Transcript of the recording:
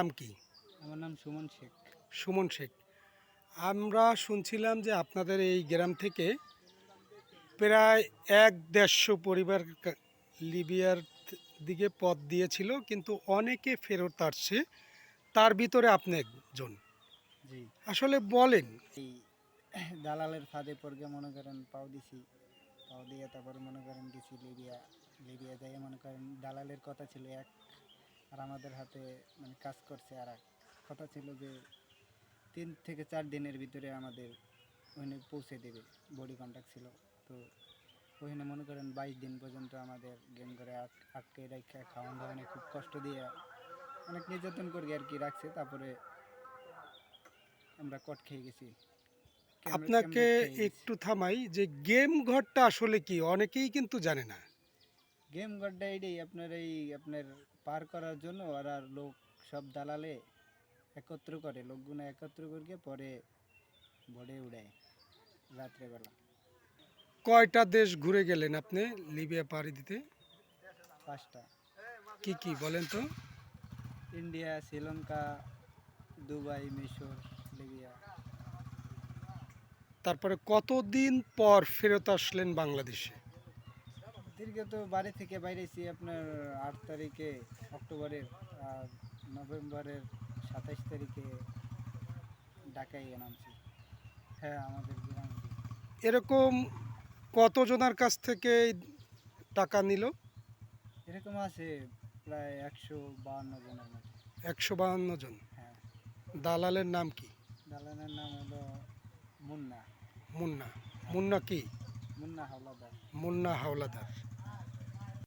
নাম কি? আমার নাম সুমন শেখ। সুমন শেখ। আমরা শুনছিলাম যে আপনাদের এই গ্রাম থেকে প্রায় এক দেড়শো পরিবার লিবিয়ার দিকে পথ দিয়েছিল কিন্তু অনেকে ফেরত আসছে। তার ভিতরে আপনি একজন। জি। আসলে বলেন। এই দালালের ফাঁদে পড়ে মনে করেন পাও দিছি পাও দিয়ে তারপরে মনে করেন গেছি লিবিয়া লিবিয়া যাই মনে করেন দালালের কথা ছিল এক আর আমাদের হাতে মানে কাজ করছে। আর এক কথা ছিল যে তিন থেকে চার দিনের ভিতরে আমাদের ওখানে পৌঁছে দেবে বডি কন্ট্যাক্ট ছিল। তো ওখানে মনে করেন বাইশ দিন পর্যন্ত আমাদের গেম করে আট- আটকে রেখে খাওয়ান দাওয়ানে খুব কষ্ট দিয়ে অনেক নির্যাতন করে আর কি রাখছে। তারপরে আমরা কট খেয়ে গেছি। আপনাকে। একটু থামাই যে গেম ঘরটা আসলে কি অনেকেই কিন্তু জানে না। গেম গড্ডা এটাই আপনার এই আপনার পার করার জন্য আর আর লোক সব দালালে একত্র করে লোকগুলো একত্র করে পরে বডে উড়ায় রাত্রেবেলা। কয়টা দেশ ঘুরে গেলেন আপনি লিবিয়া পাড়ি দিতে? পাঁচটা। কি কি বলেন তো? ইন্ডিয়া শ্রীলঙ্কা দুবাই মিশর লিবিয়া। তারপরে কতদিন পর ফেরত আসলেন বাংলাদেশে? দীর্ঘ তো বাড়ি থেকে বাইরেছি আপনার আট তারিখে অক্টোবরের আর নভেম্বরের সাতাইশ তারিখে ঢাকায় নামছি। হ্যাঁ আমাদের গ্রামে। এরকম কতজনের কাছ থেকে টাকা নিল? এরকম আছে প্রায় একশো বাহান্ন জনের মতো। একশো বাহান্ন জন। হ্যাঁ। দালালের নাম কি? দালালের নাম হলো মুন্না। মুন্না। মুন্না কি? মুন্না হাওলাদার। মুন্না হাওলাদার।